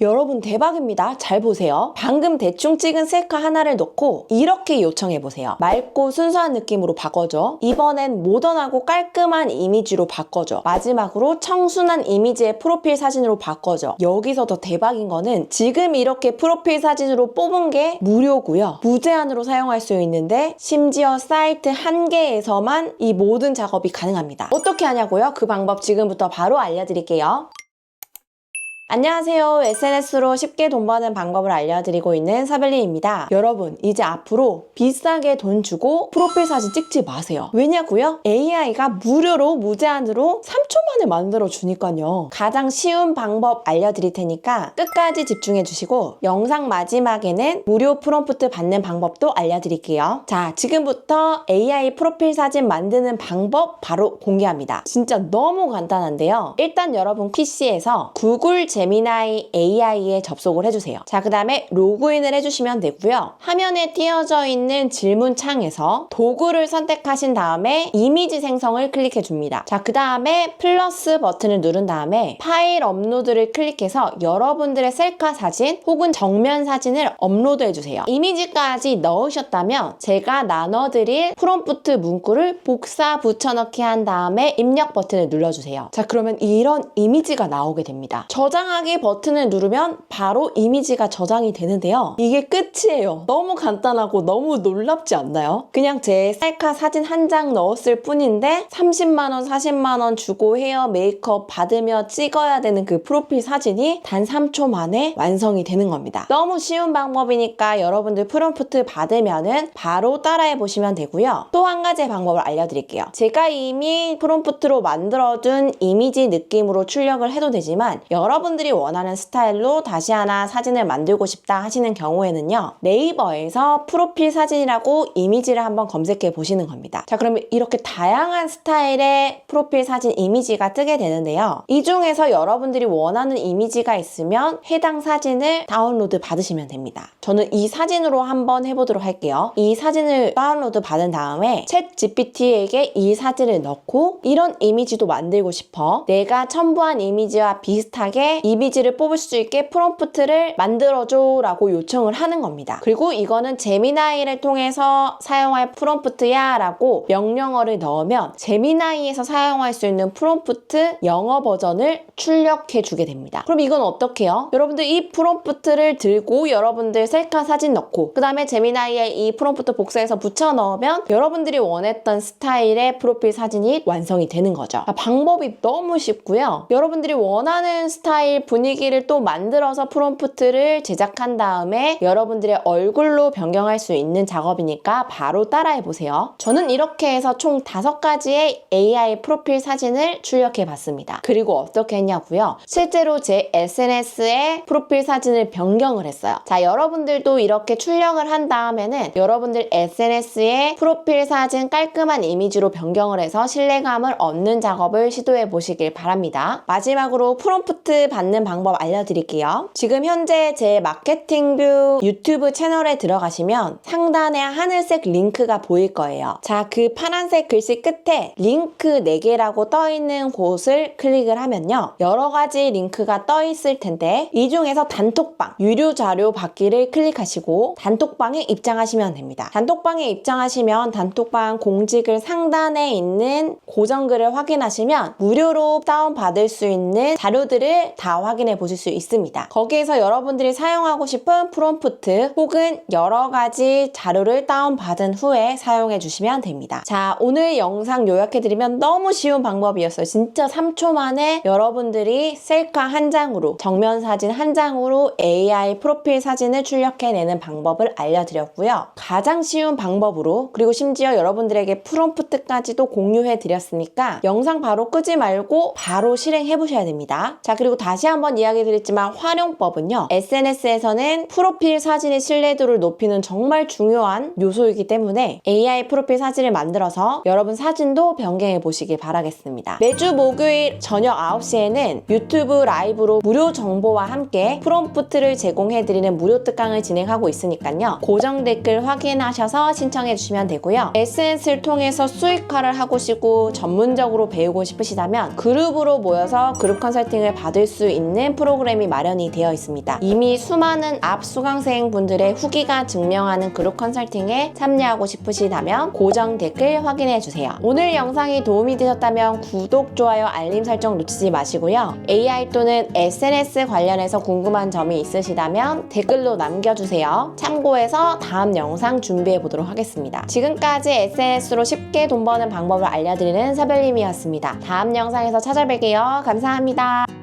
여러분 대박입니다. 잘 보세요. 방금 대충 찍은 셀카 하나를 넣고 이렇게 요청해보세요. 맑고 순수한 느낌으로 바꿔줘. 이번엔 모던하고 깔끔한 이미지로 바꿔줘. 마지막으로 청순한 이미지의 프로필 사진으로 바꿔줘. 여기서 더 대박인 거는 지금 이렇게 프로필 사진으로 뽑은 게 무료고요. 무제한으로 사용할 수 있는데 심지어 사이트 한 개에서만 이 모든 작업이 가능합니다. 어떻게 하냐고요? 그 방법 지금부터 바로 알려드릴게요. 안녕하세요. SNS로 쉽게 돈 버는 방법을 알려드리고 있는 사벨리입니다. 여러분, 이제 앞으로 비싸게 돈 주고 프로필 사진 찍지 마세요. 왜냐고요? AI가 무료로 무제한으로 3초 만에 만들어 주니까요. 가장 쉬운 방법 알려드릴 테니까 끝까지 집중해 주시고 영상 마지막에는 무료 프롬프트 받는 방법도 알려드릴게요. 자, 지금부터 AI 프로필 사진 만드는 방법 바로 공개합니다. 진짜 너무 간단한데요. 일단 여러분 PC에서 구글 제 미나이 AI에 접속을 해주세요. 자, 그 다음에 로그인을 해주시면 되고요. 화면에 띄어져 있는 질문 창에서 도구를 선택하신 다음에 이미지 생성을 클릭해 줍니다. 자, 그 다음에 플러스 버튼을 누른 다음에 파일 업로드를 클릭해서 여러분들의 셀카 사진 혹은 정면 사진을 업로드 해 주세요. 이미지까지 넣으셨다면 제가 나눠드릴 프롬프트 문구를 복사 붙여넣기 한 다음에 입력 버튼을 눌러주세요. 자, 그러면 이런 이미지가 나오게 됩니다. 저장 하기 버튼을 누르면 바로 이미지가 저장이 되는데요. 이게 끝이에요. 너무 간단하고 너무 놀랍지 않나요? 그냥 제 셀카 사진 한 장 넣었을 뿐인데 30만원, 40만원 주고 헤어 메이크업 받으며 찍어야 되는 그 프로필 사진이 단 3초 만에 완성이 되는 겁니다. 너무 쉬운 방법이니까 여러분들 프롬프트 받으면은 바로 따라해 보시면 되고요. 또 한 가지 방법을 알려드릴게요. 제가 이미 프롬프트로 만들어둔 이미지 느낌으로 출력을 해도 되지만 여러분들 이 원하는 스타일로 다시 하나 사진을 만들고 싶다 하시는 경우에는요. 네이버에서 프로필 사진이라고 이미지를 한번 검색해 보시는 겁니다. 자, 그러면 이렇게 다양한 스타일의 프로필 사진 이미지가 뜨게 되는데요. 이 중에서 여러분들이 원하는 이미지가 있으면 해당 사진을 다운로드 받으시면 됩니다. 저는 이 사진으로 한번 해보도록 할게요. 이 사진을 다운로드 받은 다음에 챗 GPT에게 이 사진을 넣고 이런 이미지도 만들고 싶어. 내가 첨부한 이미지와 비슷하게 이미지를 뽑을 수 있게 프롬프트를 만들어줘 라고 요청을 하는 겁니다. 그리고 이거는 제미나이를 통해서 사용할 프롬프트야 라고 명령어를 넣으면 제미나이에서 사용할 수 있는 프롬프트 영어 버전을 출력해 주게 됩니다. 그럼 이건 어떻게 해요? 여러분들 이 프롬프트를 들고 여러분들 셀카 사진 넣고 그 다음에 제미나이에 이 프롬프트 복사해서 붙여 넣으면 여러분들이 원했던 스타일의 프로필 사진이 완성이 되는 거죠. 아, 방법이 너무 쉽고요. 여러분들이 원하는 스타일 분위기를 또 만들어서 프롬프트를 제작한 다음에 여러분들의 얼굴로 변경할 수 있는 작업이니까 바로 따라해 보세요. 저는 이렇게 해서 총 다섯 가지의 AI 프로필 사진을 출력해 봤습니다. 그리고 어떻게 했냐고요? 실제로 제 SNS에 프로필 사진을 변경을 했어요. 자, 여러분들도 이렇게 출력을 한 다음에는 여러분들 SNS에 프로필 사진 깔끔한 이미지로 변경을 해서 신뢰감을 얻는 작업을 시도해 보시길 바랍니다. 마지막으로 프롬프트 받는 방법 알려드릴게요. 지금 현재 제 마케팅뷰 유튜브 채널에 들어가시면 상단에 하늘색 링크가 보일 거예요. 자, 그 파란색 글씨 끝에 링크 4개라고 떠 있는 곳을 클릭을 하면요. 여러 가지 링크가 떠 있을 텐데 이 중에서 단톡방 유료 자료 받기를 클릭하시고 단톡방에 입장하시면 됩니다. 단톡방에 입장하시면 단톡방 공지글 상단에 있는 고정글을 확인하시면 무료로 다운받을 수 있는 자료들을 다 확인해 보실 수 있습니다. 거기에서 여러분들이 사용하고 싶은 프롬프트 혹은 여러 가지 자료를 다운받은 후에 사용해 주시면 됩니다. 자, 오늘 영상 요약해드리면 너무 쉬운 방법이었어요. 진짜 3초 만에 여러분들이 셀카 한 장으로 정면 사진 한 장으로 AI 프로필 사진을 출력해내는 방법을 알려드렸고요. 가장 쉬운 방법으로 그리고 심지어 여러분들에게 프롬프트까지도 공유해 드렸으니까 영상 바로 끄지 말고 바로 실행해 보셔야 됩니다. 자 그리고 다시 한번 이야기 드렸지만 활용법은요. SNS에서는 프로필 사진의 신뢰도를 높이는 정말 중요한 요소이기 때문에 AI 프로필 사진을 만들어서 여러분 사진도 변경해 보시길 바라겠습니다. 매주 목요일 저녁 9시에는 유튜브 라이브로 무료 정보와 함께 프롬프트를 제공해 드리는 무료 특강을 진행하고 있으니까요. 고정 댓글 확인하셔서 신청해 주시면 되고요. SNS를 통해서 수익화를 하고 싶고 전문적으로 배우고 싶으시다면 그룹으로 모여서 그룹 컨설팅을 받을 수수 있는 프로그램이 마련이 되어 있습니다. 이미 수많은 앞 수강생 분들의 후기가 증명하는 그룹 컨설팅에 참여하고 싶으시다면 고정 댓글 확인해 주세요. 오늘 영상이 도움이 되셨다면 구독, 좋아요, 알림 설정 놓치지 마시고요. AI 또는 SNS 관련해서 궁금한 점이 있으시다면 댓글로 남겨주세요. 참고해서 다음 영상 준비해 보도록 하겠습니다. 지금까지 SNS로 쉽게 돈 버는 방법을 알려드리는 사별님이었습니다. 다음 영상에서 찾아뵐게요. 감사합니다.